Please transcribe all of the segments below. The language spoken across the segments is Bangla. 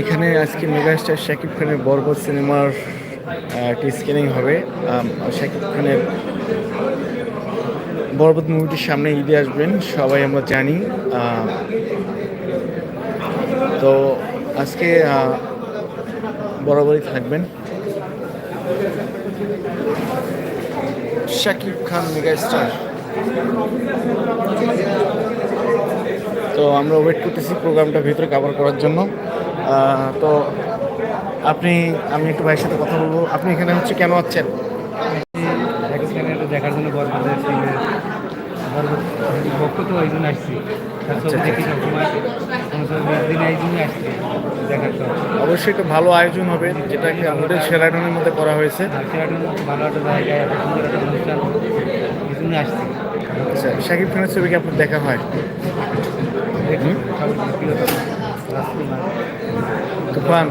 এখানে আজকে মেগাস্টার শাকিব খানের বরবাদ সিনেমার একটি স্ক্রিনিং হবে। শাকিব খানের বরবাদ মুভিটির সামনে ঈদে আসবেন, সবাই আমরা জানি। তো আজকে বরাবরই থাকবেন। শাকিব খান মেগাস্টার। তো আমরা ওয়েট করতেছি প্রোগ্রামটা ভিতরে কভার করার জন্য। তো আপনি, আমি একটু ভাইয়ের সাথে কথা বলব। আপনি এখানে হচ্ছে কেন আছেন দেখার জন্য বরবাদের সিনে বরবাদ তো ওই জন্য আসছি দেখি এই জন্য আসছি দেখার তো অবশ্যই একটা ভালো আয়োজন হবে যেটা যেটাকে আমাদের সেরাটনের মধ্যে করা হয়েছে। সেরকম ভালো একটা জায়গায় অনুষ্ঠান এই জন্য আসছি আচ্ছা শাকিব খানের ছবি কি আপনার দেখা হয়। তুফান?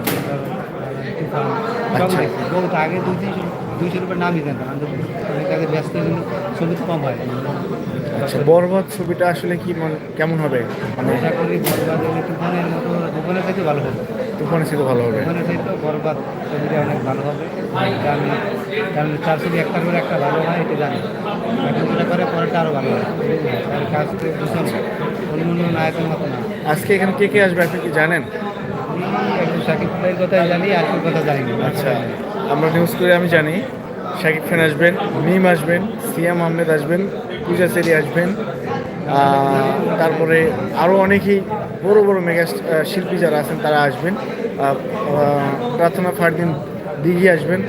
আচ্ছা। বহুত আগে দুই তিনশো দুইশো রুপির নামই জানতাম আমি তো ব্যস্ত জন্য ছবি তো কম হয়। আচ্ছা বরবাদ ছবিটা আসলে কি মানে কেমন হবে? মানে আশা করি বরবাদ এই তুফানের মতো তুফানের থেকে ভালো হবে। তুফানের থেকে ভালো হবে। তুফানের থেকে বরবাদ ছবিটা অনেক ভালো হবে। আমি কারণ তার ছবি একটা করে একটা ভালো হয় এটা জানি। যেটা করে পরেরটা আরও ভালো হয়। কাজ ভীষণ আজকে এখানে কে কে আসবে আপনি কি জানেন? শাকিব ভাইয়ের কথাই জানি আর কথা জানি আচ্ছা আমরা নিউজ করে আমি জানি শাকিব খান আসবেন মিম আসবেন সিয়াম আহমেদ আসবেন পূজা সেরি আসবেন তারপরে আরও অনেকেই বড় বড় মেগা শিল্পী যারা আছেন তারা আসবেন। প্রার্থনা ফারদিন দিঘি আসবেন।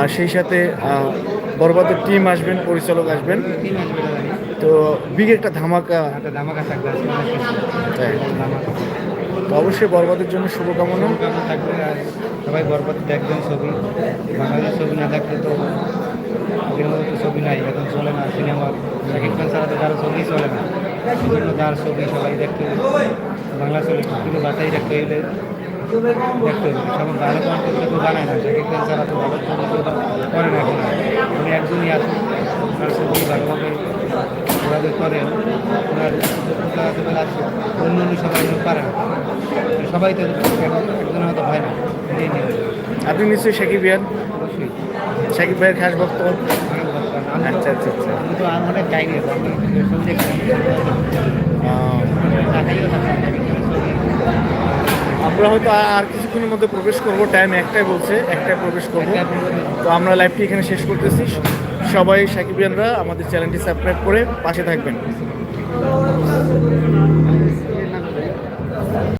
আর সেই সাথে বরবাদের টিম আসবেন পরিচালক আসবেন। তো বিগ একটা ধামাকা একটা ধামাকা থাকবে তাই। ধামাকা তো অবশ্যই বরবাদের জন্য শুভকামনা। কেমন থাকবে আর সবাই বরবাদ দেখবেন ছবি। বাংলাদেশ ছবি না দেখলে তো আগের মতো তো ছবি নাই এখন চলে না সিনেমা। শাকিব খান ছাড়া তো কারও ছবি চলে না। এই জন্য তার ছবি সবাই দেখতে বাংলা ছবি কিন্তু বাসাই দেখতে হইলে দেখতে হবে। সবাই ভালো কন্টেন্ট তো বানায় না। শাকিব খান ছাড়া তো ভালো ছবি করে না। এখন। উনি একজনই আছেন তার ছবি ভালোভাবে যেভাবে করেন ওনার আছে অন্য অন্য সবাই পারেন সবাই তো একজনের মতো হয় না আপনি নিশ্চয়ই শাকিব ইয়ান অবশ্যই। শাকিব ভাইয়ের খাস ভক্ত আচ্ছা আচ্ছা আচ্ছা। আমি তো আর অনেক যাইনি আমরা হয়তো আর- আর কিছুক্ষণের মধ্যে প্রবেশ করব টাইম একটাই বলছে একটাই প্রবেশ করব। তো আমরা লাইভটি এখানে শেষ করতেছি। সবাই সাকিবিয়ানরা আমাদের চ্যানেলটি সাবস্ক্রাইব করে পাশে থাকবেন।